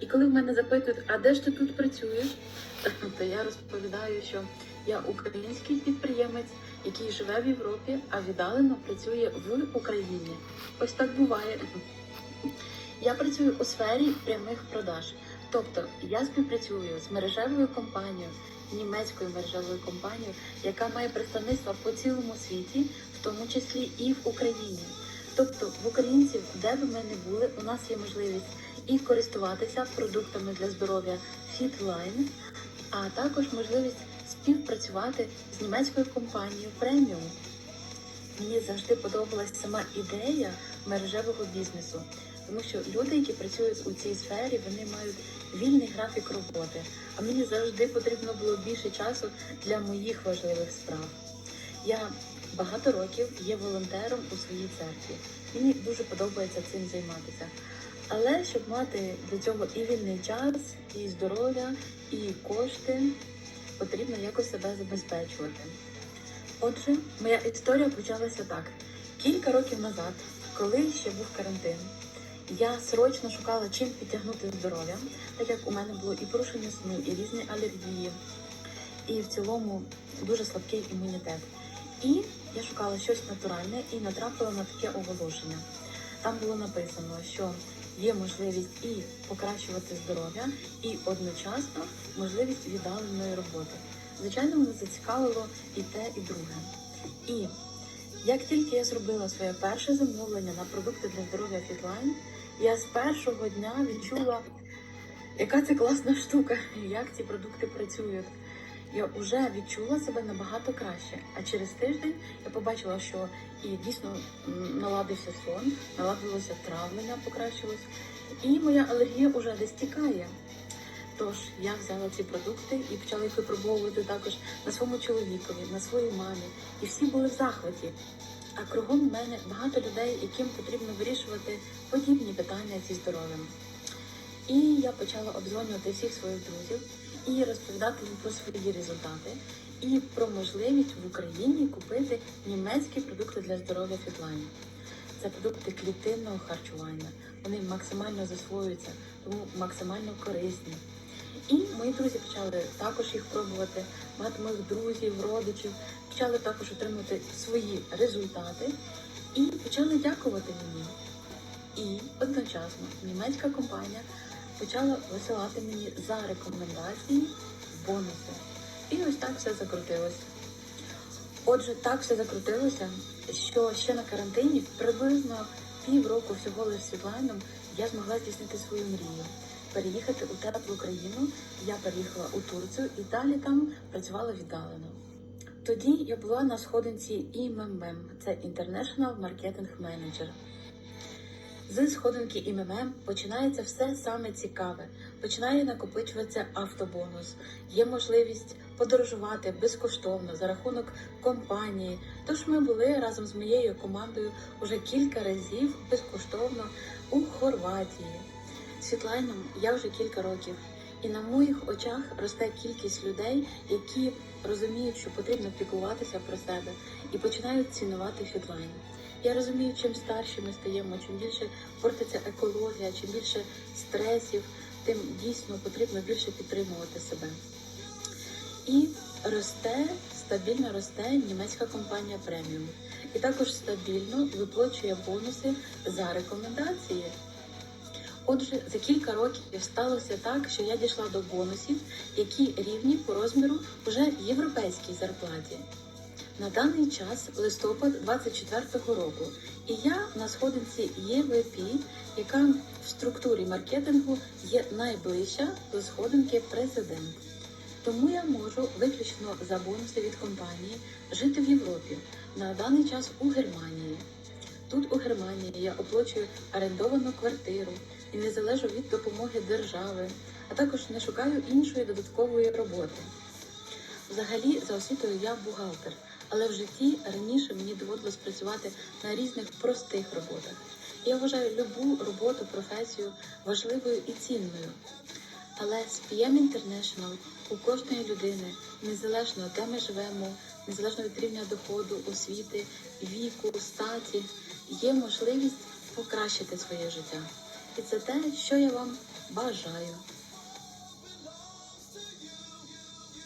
І коли в мене запитують, а де ж ти тут працюєш, то я розповідаю, що я український підприємець, який живе в Європі, а віддалено працює в Україні. Ось так буває. Я працюю у сфері прямих продаж. Тобто я співпрацюю з мережевою компанією, німецькою мережевою компанією, яка має представництва по цілому світі, в тому числі і в Україні. Тобто в українців, де б ми не були, у нас є можливість і користуватися продуктами для здоров'я FitLine, а також можливість співпрацювати з німецькою компанією Premium. Мені завжди подобалась сама ідея мережевого бізнесу, тому що люди, які працюють у цій сфері, вони мають вільний графік роботи. А мені завжди потрібно було більше часу для моїх важливих справ. Я багато років є волонтером у своїй церкві. Мені дуже подобається цим займатися. Але щоб мати для цього і вільний час, і здоров'я, і кошти, потрібно якось себе забезпечувати. Отже, моя історія почалася так. Кілька років назад, коли ще був карантин, я срочно шукала чим підтягнути здоров'я, так як у мене було і порушення сну, і різні алергії, і в цілому дуже слабкий імунітет. І я шукала щось натуральне і натрапила на таке оголошення. Там було написано, що є можливість і покращувати здоров'я, і одночасно можливість віддаленої роботи. Звичайно, мене зацікавило і те, і друге. І як тільки я зробила своє перше замовлення на продукти для здоров'я Fitline, я з першого дня відчула, яка це класна штука, як ці продукти працюють. Я вже відчула себе набагато краще. А через тиждень я побачила, що і дійсно наладився сон, наладилося травлення, покращилось, і моя алергія вже десь тікає. Тож я взяла ці продукти і почала їх випробовувати також на своєму чоловікові, на своїй мамі. І всі були в захваті. А кругом мене багато людей, яким потрібно вирішувати подібні питання зі здоров'ям. І я почала обдзвонювати всіх своїх друзів і розповідати їм про свої результати і про можливість в Україні купити німецькі продукти для здоров'я Фітлайн. Це продукти клітинного харчування. Вони максимально засвоюються, тому максимально корисні. І мої друзі почали також їх пробувати. Багато моїх друзів, родичів почали також отримувати свої результати і почали дякувати мені. І одночасно німецька компанія почала висилати мені за рекомендації бонуси. І ось так все закрутилося. Отже, так все закрутилося, що ще на карантині приблизно півроку всього лише з я змогла здійснити свою мрію. Переїхати у теплу країну. Я переїхала у Турцію і далі там працювала віддалено. Тоді я була на сходинці ІММ, це International Marketing Manager. З сходинки ІММ починається все саме цікаве. Починає накопичуватися автобонус. Є можливість подорожувати безкоштовно за рахунок компанії. Тож ми були разом з моєю командою уже кілька разів безкоштовно у Хорватії. Світлайном я вже кілька років, і на моїх очах росте кількість людей, які розуміють, що потрібно піклуватися про себе і починають цінувати фітлайн. Я розумію, чим старші ми стаємо, чим більше портиться екологія, чим більше стресів, тим дійсно потрібно більше підтримувати себе. І росте, стабільно росте німецька компанія преміум. І також стабільно виплачує бонуси за рекомендації. Отже, за кілька років сталося так, що я дійшла до бонусів, які рівні по розміру вже європейській зарплаті. На даний час листопад 24-го року, і я на сходинці ЄВП, яка в структурі маркетингу є найближча до сходинки президент. Тому я можу виключно за бонуси від компанії жити в Європі на даний час у Германії. Тут у Германії я оплачую орендовану квартиру і не залежу від допомоги держави, а також не шукаю іншої додаткової роботи. Взагалі, за освітою я бухгалтер, але в житті раніше мені доводилось працювати на різних простих роботах. Я вважаю любу роботу, професію важливою і цінною. Але з PM International у кожної людини, незалежно де ми живемо, незалежно від рівня доходу, освіти, віку, статі, є можливість покращити своє життя. І це те, що я вам бажаю